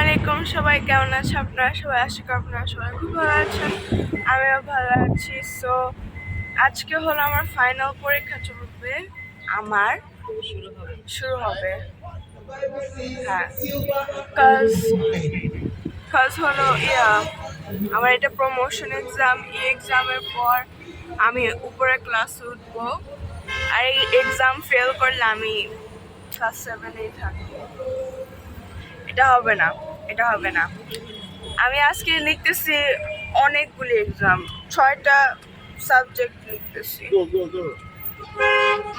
আলাইকুম সবাই, কেমন আছে আপনারা? সবাই আশা করি আপনারা সবাই খুব ভালো আছেন, আমিও ভালো আছি। সো আজকে হলো আমার ফাইনাল পরীক্ষা চলবে, আমার শুরু হবে। হ্যাঁ কাজ হলো ইয়া, আমার এটা প্রমোশন এক্সাম এই এক্সামের পর আমি উপরে ক্লাসে উঠবো। আর এই এক্সাম ফেল করলে আমি ক্লাস সেভেনেই থাকব। এটা হবে না এটা হবে না। আমি আজকে লিখতেছি অনেকগুলি এক্সাম ছয়টা সাবজেক্ট লিখতেছি।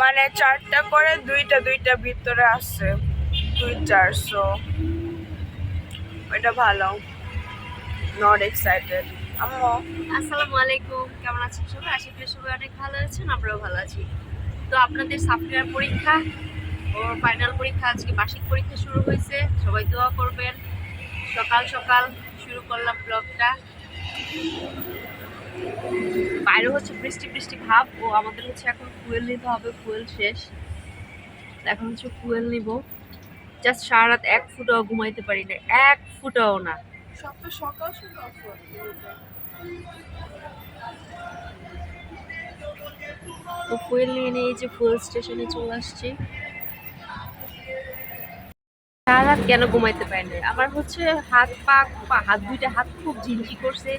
মানে চারটা করে দুইটা দুইটা ভিতরে আছে। দুই চারশো এটা ভালো। নট এক্সাইটেড আম্মু? আসসালামু আলাইকুম কেমন আছেন সবাই? আশা করি সবাই অনেক ভালো আছেন আমরাও ভালো আছি। তো আপনাদের সফটওয়্যার পরীক্ষা ও ফাইনাল পরীক্ষা আজকে বার্ষিক পরীক্ষা শুরু হয়েছে। সবাই দোয়া করবেন। সকাল সকাল শুরু করলাম ব্লগটা। বাইরে হচ্ছে বৃষ্টি বৃষ্টি ভাব। ও আমাদের হচ্ছে এখন ফুয়েল নিতে হবে ফুয়েল শেষ। এখন হচ্ছে ফুয়েল নিব। জাস্ট সারা রাত এক ফুটাও ঘুমাইতে পারি না এক ফুটাও না। সকাল সকাল তো ফুয়েল নিয়ে নিয়ে এই যে ফুয়েল স্টেশনে চলে আসছি। রাত কেন ঘুমাইতে পারি না আমার হচ্ছে হাত পা হাত দুইটা হাত খুব ঝিনঝি করছে।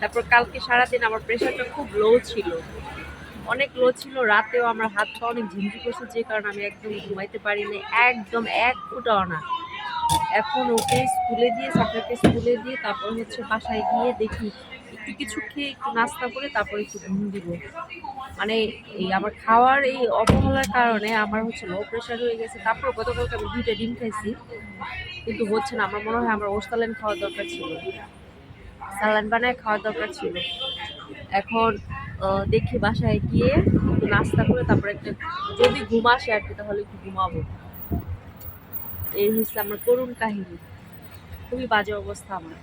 তারপর কালকে সারাদিন আমার প্রেশারটা খুব লো ছিল। অনেক লো ছিল, রাতেও আমার হাত পা অনেক ঝিনঝি করছে, যে কারণে আমি একদম ঘুমাইতে পারি না একদম এক ফুটাও না। এখন ওকে স্কুলে দিয়ে সাফাকে স্কুলে দিয়ে, তারপর হচ্ছে বাসায় গিয়ে দেখি একটু কিছু খেয়ে একটু নাস্তা করে তারপরে একটু ঘুম দিব। মানে এই আমার খাওয়ার এই অবহেলার কারণে আমার হচ্ছে লো প্রেশার হয়ে গেছে। তারপর গতকালকে আমি দুইটা ডিম খাইছি, কিন্তু হচ্ছে না, আমার মনে হয় আমার ওস্তালেন খাওয়ার দরকার ছিল। স্যালান বানায় খাওয়ার দরকার ছিল। এখন দেখি বাসায় গিয়ে একটু নাস্তা করে তারপরে একটা, যদি ঘুম আসে আর কি, তাহলে একটু ঘুমাবো। এই হচ্ছে আমার করুণ কাহিনী। খুবই বাজে অবস্থা আমার।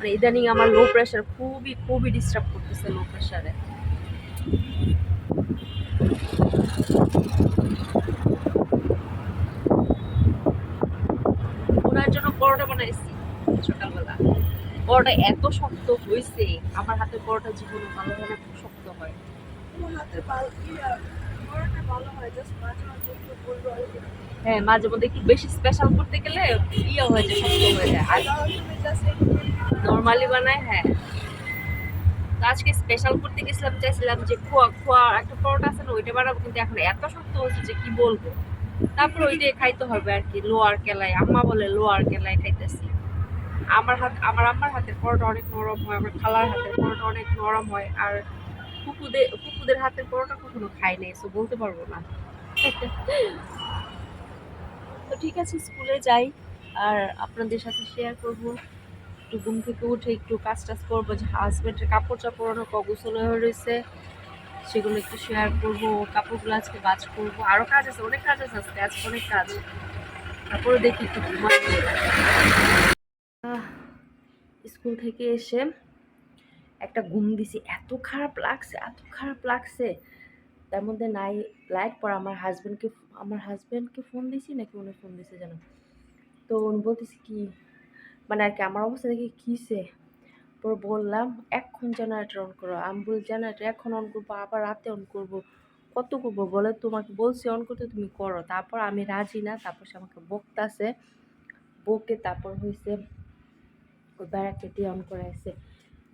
মানে ইদানিং আমার লো প্রেশার খুবই খুবই ডিস্টার্ব করতেছে লো প্রেশারে ওনার জন্য পরোটা বানাইছি সকালবেলা। পরোটা এত শক্ত হয়েছে আমার হাতে পরোটা জীবনে ভালো খুব শক্ত হয়। হাতে হয় মাঝে মধ্যে একটু বেশি স্পেশাল করতে গেলে ইয়ে হয়ে যায় শক্ত হয়ে যায়। আর নর্মালি বানায় হ্যাঁ। আজকে স্পেশাল করতে গেছিলাম চাইছিলাম যে খোয়া খোয়া একটা পরোটা আছে না ওইটা বানাবো কিন্তু এখন এত শক্ত হচ্ছে যে কি বলব? তারপর ওইটাই খাইতে হবে আর কি লোয়ার কেলায়। আম্মা বলে লোয়ার কেলায় খাইতেছি। আমার হাত আমার আম্মার হাতের পরোটা অনেক নরম হয় আমার খালার হাতের পরোটা অনেক নরম হয় আর কুকুদের কুকুদের হাতের পরোটা কখনো খাই নাই সো বলতে পারব না। তো ঠিক আছে, স্কুলে যাই, আর আপনাদের সাথে শেয়ার করব। একটু ঘুম থেকে উঠে একটু কাজ টাজ করব, যে হাজব্যান্ডের কাপড় চাপড় অনেক অগোছল হয়ে রয়েছে, সেগুলো একটু শেয়ার করব, কাপড়গুলো আজকে বাজ করব। আরও কাজ আছে, অনেক কাজ আছে আজকে আজকে অনেক কাজ। তারপরে দেখি একটু স্কুল থেকে এসে একটা ঘুম দিছি। এত খারাপ লাগছে, এত খারাপ লাগছে। তার মধ্যে নাই, লাইট পর আমার হাজব্যান্ডকে আমার হাজব্যান্ডকে ফোন দিছি নাকি উনি ফোন দিছে যেন তো উনি বলতেছি কি মানে আর কি আমার অবস্থা দেখে কীসে পর বললাম, এখন জেনারেটর অন করো। আমি বলি জেনারেটর এখন অন করব, আবার রাতে অন করব। কত করব? বলে তোমাকে বলছি অন করতে তুমি করো। তারপর আমি রাজি না, তারপর সে আমাকে বকতাছে। বকে তারপর হয়েছে ওই দিয়ে অন করে আসছে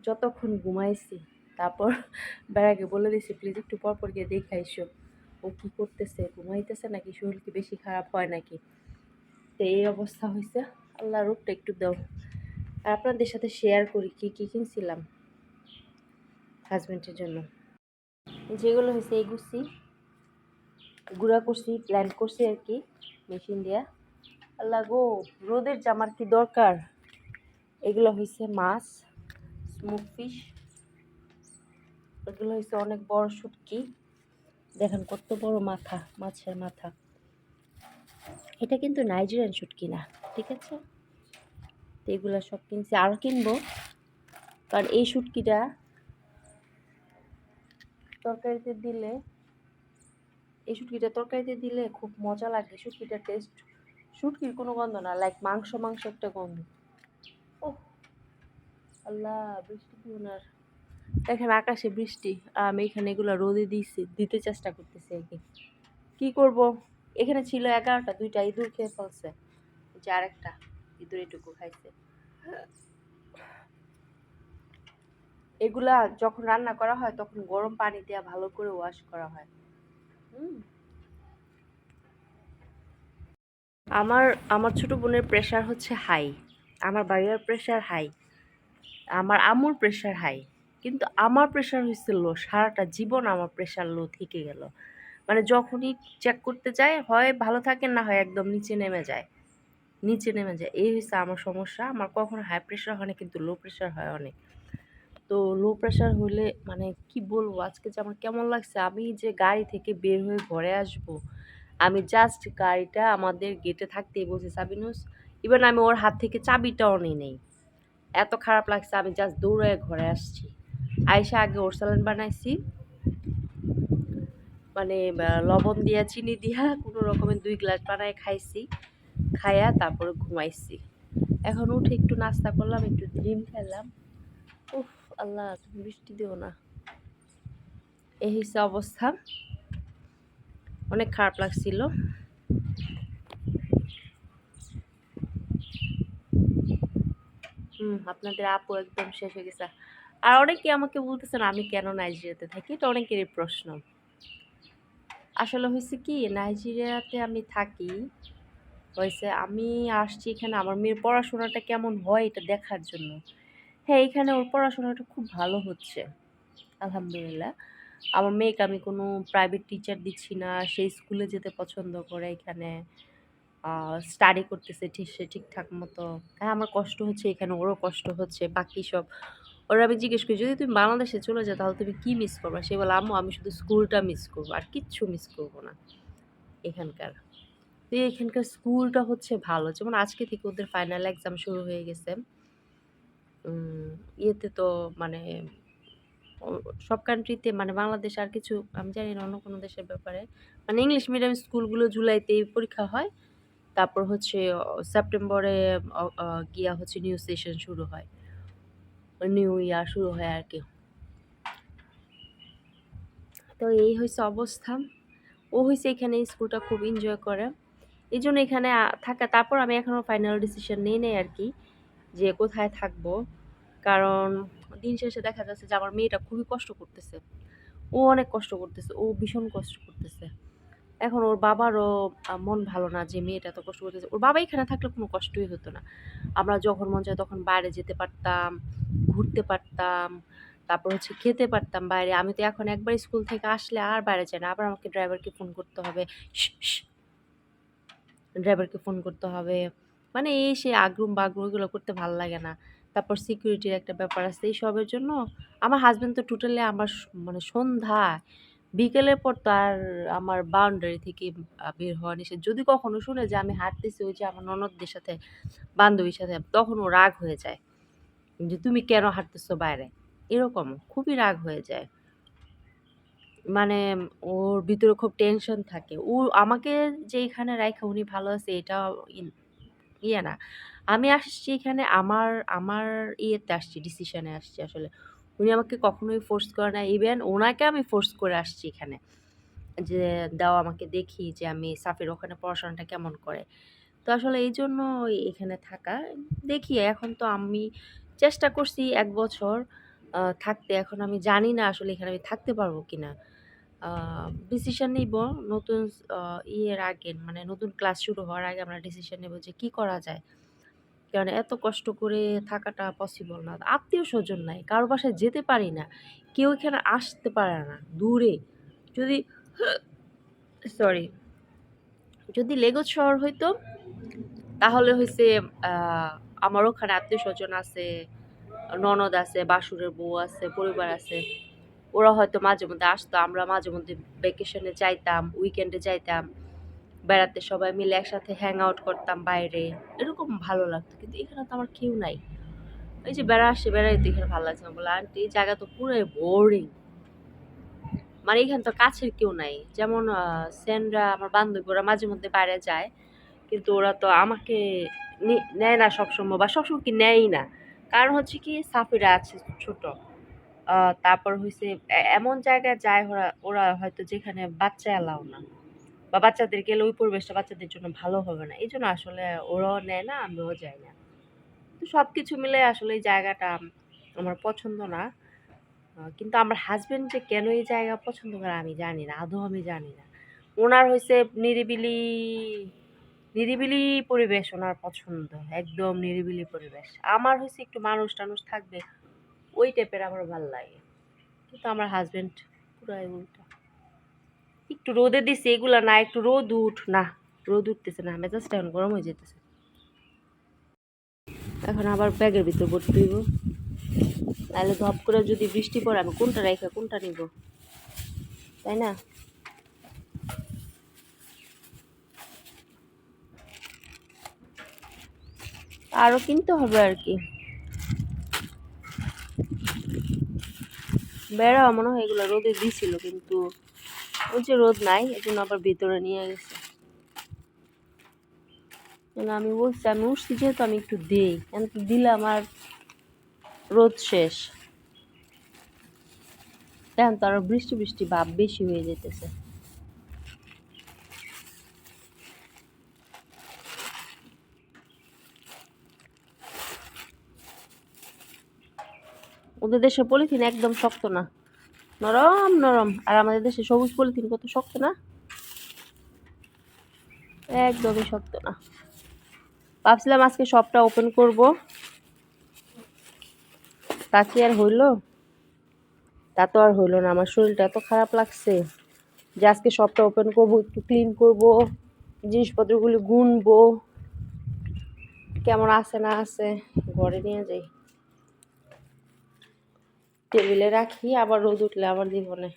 যতক্ষণ ঘুমাইছি, তারপর বেড়াকে বলে দিছি প্লিজ একটু পর পর গিয়ে দেখে আইসো। ও কী করতেছে? ঘুমাইতেছে নাকি? শরীর কি বেশি খারাপ হয় নাকি? তো এই অবস্থা হয়েছে আল্লাহ রূপটা একটু দাও। আর আপনাদের সাথে শেয়ার করি কি কি কিনছিলাম হাজব্যান্ডের জন্য। যেগুলো হয়েছে এই গুছি গুঁড়া করছি প্ল্যান করছি আর কি, মেশিন দিয়া। আল্লাহ গো, রোদের জামার কি দরকার? এগুলো হয়েছে মাছ। Smoke fish. এগুলো হয়েছে অনেক বড় শুটকি। দেখেন কত বড় মাথা, মাছের মাথা। এটা কিন্তু নাইজেরিয়ান শুটকি না, ঠিক আছে? তো এগুলো সব কিনছি আরও কিনবো। কারণ এই শুটকিটা তরকারিতে দিলে, এই শুটকিটা তরকারিতে দিলে খুব মজা লাগে। শুটকিটার টেস্ট শুটকির কোনো গন্ধ না লাইক মাংস মাংস একটা গন্ধ। আল্লাহ বৃষ্টি দেখেন আকাশে বৃষ্টি, আমি এখানে এগুলো রোদে দিয়েছি দিতে চেষ্টা করতেছি আর কি। কি করব? এখানে ছিল এগারোটা, দুইটা ইঁদুর খেয়ে ফেলছে। যে আরেকটা ইঁদুর এটুকু খাইছে। এগুলা যখন রান্না করা হয়, তখন গরম পানি দিয়ে ভালো করে ওয়াশ করা হয়। আমার আমার ছোট বোনের প্রেশার হচ্ছে হাই আমার বাড়ির প্রেশার হাই আমার আমুর প্রেশার হাই কিন্তু আমার প্রেশার হয়েছে লো সারাটা জীবন আমার প্রেশার লো থেকে গেল। মানে যখনই চেক করতে যায় হয় ভালো থাকে না হয় একদম নিচে নেমে যায়। নিচে নেমে যায়। এই হচ্ছে আমার সমস্যা। আমার কখনো হাই প্রেশার হয় না, কিন্তু লো প্রেশার হয় অনেক। তো লো প্রেশার হলে মানে কি বলব, আজকে যে আমার কেমন লাগছে, আমি যে গাড়ি থেকে বের হয়ে ঘরে আসব, আমি জাস্ট গাড়িটা আমাদের গেটে থাকতেই বলছি, সাবিনুস ইভেন আমি ওর হাত থেকে চাবিটাও নিই নেই। এত খারাপ লাগছে, আমি জাস্ট দৌড়ে ঘরে আসছি। আয়সা আগে ওর স্যালান বানাইছি। মানে লবণ দিয়া, চিনি দিয়া, কোনো রকমের দুই গ্লাস বানায় খাইছি। খাইয়া তারপরে ঘুমাইছি। এখন উঠে একটু নাস্তা করলাম, একটু ডিম খেলাম। উফ, আল্লাহ, তুমি বৃষ্টি দিও না। এই হচ্ছে অবস্থা। অনেক খারাপ লাগছিল। হুম, আপনাদের আপু একদম শেষ হয়ে গেছে। আর অনেকে আমাকে বলতেছেন, আমি কেন নাইজেরিয়াতে থাকি? এটা অনেকেরই প্রশ্ন। আসলে হয়েছে কি, নাইজেরিয়াতে আমি থাকি হয়েছে আমি আসছি এখানে আমার মেয়ের পড়াশোনাটা কেমন হয় এটা দেখার জন্য। হ্যাঁ এখানে ওর পড়াশোনাটা খুব ভালো হচ্ছে, আলহামদুলিল্লাহ। আমার মেয়েকে আমি কোনো প্রাইভেট টিচার দিচ্ছি না সেই স্কুলে যেতে পছন্দ করে এখানে। স্টাডি করতেছে ঠিক, সে ঠিকঠাক মতো। হ্যাঁ আমার কষ্ট হচ্ছে এখানে, ওরও কষ্ট হচ্ছে, বাকি সব। ওরা আমি জিজ্ঞেস করি, যদি তুমি বাংলাদেশে চলে যাও, তাহলে তুমি কী মিস করবে? সে বলে, আম্মু, আমি শুধু স্কুলটা মিস করব, আর কিচ্ছু মিস করব না। এখানকার। তো এখানকার স্কুলটা হচ্ছে ভালো। যেমন আজকে থেকে ওদের ফাইনাল এক্সাম শুরু হয়ে গেছে। ইয়েতে তো মানে সব কান্ট্রিতে মানে বাংলাদেশ আর কিছু, আমি জানি না অন্য কোনো দেশের ব্যাপারে। মানে ইংলিশ মিডিয়াম স্কুলগুলো জুলাইতেই পরীক্ষা হয়। তারপর হচ্ছে সেপ্টেম্বরে গিয়া হচ্ছে নিউ সেশন শুরু হয়। নিউ ইয়ার শুরু হয় আর কি। তো এই হয়েছে অবস্থা। ও হয়েছে এখানে স্কুলটা খুব এনজয় করে। এই জন্য এখানে থাকা, তারপর আমি এখনও ফাইনাল ডিসিশন নিই নেই আর কি, যে কোথায় থাকব। কারণ দিন শেষে দেখা যাচ্ছে যে আমার মেয়েটা খুবই কষ্ট করতেছে। ও অনেক কষ্ট করতেছে, ও ভীষণ কষ্ট করতেছে। এখন ওর বাবারও মন ভালো না যে মেয়েটা এত কষ্ট করতেছে। ওর বাবা এখানে থাকলে কোনো কষ্টই হতো না। আমরা যখন মন চায় তখন বাইরে যেতে পারতাম, ঘুরতে পারতাম, তারপর হচ্ছে খেতে পারতাম বাইরে। আমি তো এখন একবার স্কুল থেকে আসলে আর বাইরে যাই না। আবার আমাকে ড্রাইভারকে ফোন করতে হবে। ড্রাইভারকে ফোন করতে হবে। মানে এই সে আগ্রুম বাগ্রুম এগুলো করতে ভালো লাগে না। তারপর সিকিউরিটির একটা ব্যাপার আছে এই সবের জন্য। আমার হাজব্যান্ড তো টোটালি আমার মানে সন্ধ্যা বিকেলের পর তো আর আমার বাউন্ডারি থেকে বের হওয়া নিষেধ। যদি কখনো শুনে যে আমি হাঁটতেছি ওই যে আমার ননদদের সাথে, বান্ধবীর সাথে, তখন ও রাগ হয়ে যায়। যে তুমি কেন হাঁটতেছো বাইরে? এরকম খুবই রাগ হয়ে যায়। মানে ওর ভিতরে খুব টেনশন থাকে। ও আমাকে যে এখানে রাখা উনি ভালো আছে এটা ইয়ে না। আমি আসছি এখানে, আমার আমার ইয়েতে আসছি ডিসিশনে আসছি আসলে। উনি আমাকে কখনোই ফোর্স করে না ইভেন ওনাকে আমি ফোর্স করে আসছি এখানে। যে দাও আমাকে দেখি যে আমি সাফির ওখানে পড়াশোনাটা কেমন করে। তো আসলে এই জন্য এখানে থাকা। দেখি, এখন তো আমি চেষ্টা করছি এক বছর থাকতে। এখন আমি জানি না আসলে এখানে আমি থাকতে পারব কিনা। ডিসিশন নিব নতুন ইয়ের আগে মানে নতুন ক্লাস শুরু হওয়ার আগে আমরা ডিসিশন নেব যে কি করা যায়। কারণ এত কষ্ট করে থাকাটা পসিবল না। আত্মীয় স্বজন নাই, কারও বাসায় যেতে পারি না, কেউ এখানে আসতে পারে না, দূরে। যদি সরি যদি লেগোস শহর হইতো, তাহলে হয়েছে আমার ওখানে আত্মীয় স্বজন আছে, ননদ আছে, বাসুরের বউ আছে, পরিবার আছে। ওরা হয়তো মাঝে মধ্যে আসতো, আমরা মাঝে মধ্যে ভ্যাকেশনে যাইতাম উইকেন্ডে যাইতাম। বেড়াতে সবাই মিলে একসাথে হ্যাং আউট করতাম বাইরে। এরকম ভালো লাগতো, কিন্তু এখানে তো আমার কেউ নাই। এই যে বেড়া আসে বেড়াইতে এখানে ভালো লাগছে না। বলে, আন্টি, এই জায়গা তো পুরোই বোরিং মানে এখানে তো কাছের কেউ নাই। যেমন সেনরা আমার বান্ধবী, ওরা মাঝে মধ্যে বাইরে যায়। কিন্তু ওরা তো আমাকে নেয় না সবসময়, বা সবসময় কি নেয়ই না। কারণ হচ্ছে কি, সাফিরা আছে ছোট। তারপর হয়েছে এমন জায়গায় যায় ওরা ওরা হয়তো যেখানে বাচ্চা এলাও না। বা বাচ্চাদের গেলে ওই পরিবেশটা বাচ্চাদের জন্য ভালো হবে না। এই জন্য আসলে ওরাও নেয় না, আমিও যাই না। তো সব কিছু মিলে আসলে এই জায়গাটা আমার পছন্দ না। কিন্তু আমার হাজব্যান্ড যে কেন এই জায়গা পছন্দ করে আমি জানি না, আদৌ আমি জানি না। ওনার হয়েছে নিরিবিলি নিরিবিলি পরিবেশ ওনার পছন্দ, একদম নিরিবিলি পরিবেশ। আমার হয়েছে একটু মানুষ টানুষ থাকবে, ওই টাইপের আমার ভালো লাগে কিন্তু আমার হাজবেন্ড পুরাই উল্টা। একটু রোদে দিছে, এগুলা না, একটু রোদ উঠ, না, রোদ উঠতেছে না, মেজাজটা এখন গরম হয়ে যেতেছে এখন আবার ব্যাগের ভিতর ভর্তি হইব। নাহলে ধপ করে যদি বৃষ্টি পড়ে, আমি কোনটা রেখে কোনটা নিব? তাই না? আরও কিনতে হবে আর কি। বেড়া মনে হয় এগুলো রোদে দিছিল, কিন্তু ওই যে রোদ নাই এই জন্য আবার ভিতরে নিয়ে গেছে। আমি বলছি আমি উঠছি যেহেতু আমি একটু দিই কিন্তু দিলে আমার রোদ শেষ। এখন তো আরও বৃষ্টি বৃষ্টি ভাব বেশি হয়ে যেতেছে। ওদের দেশে পলিথিন একদম শক্ত না। নরম নরম। আর আমাদের দেশে সবুজ পলিথিন কত শক্ত না? একদমই শক্ত না। ভাবছিলাম আজকে শপটা ওপেন করব। তা কি আর হইল? তা তো আর হইল না। আমার শরীরটা এত খারাপ লাগছে যে আজকে শপটা ওপেন করব, একটু ক্লিন করব, জিনিসপত্রগুলি গুনবো। কেমন আছে না আছে, ঘরে নিয়ে যাই। টেবিলে রাখি আবার রোদ উঠলে আবার দিব না।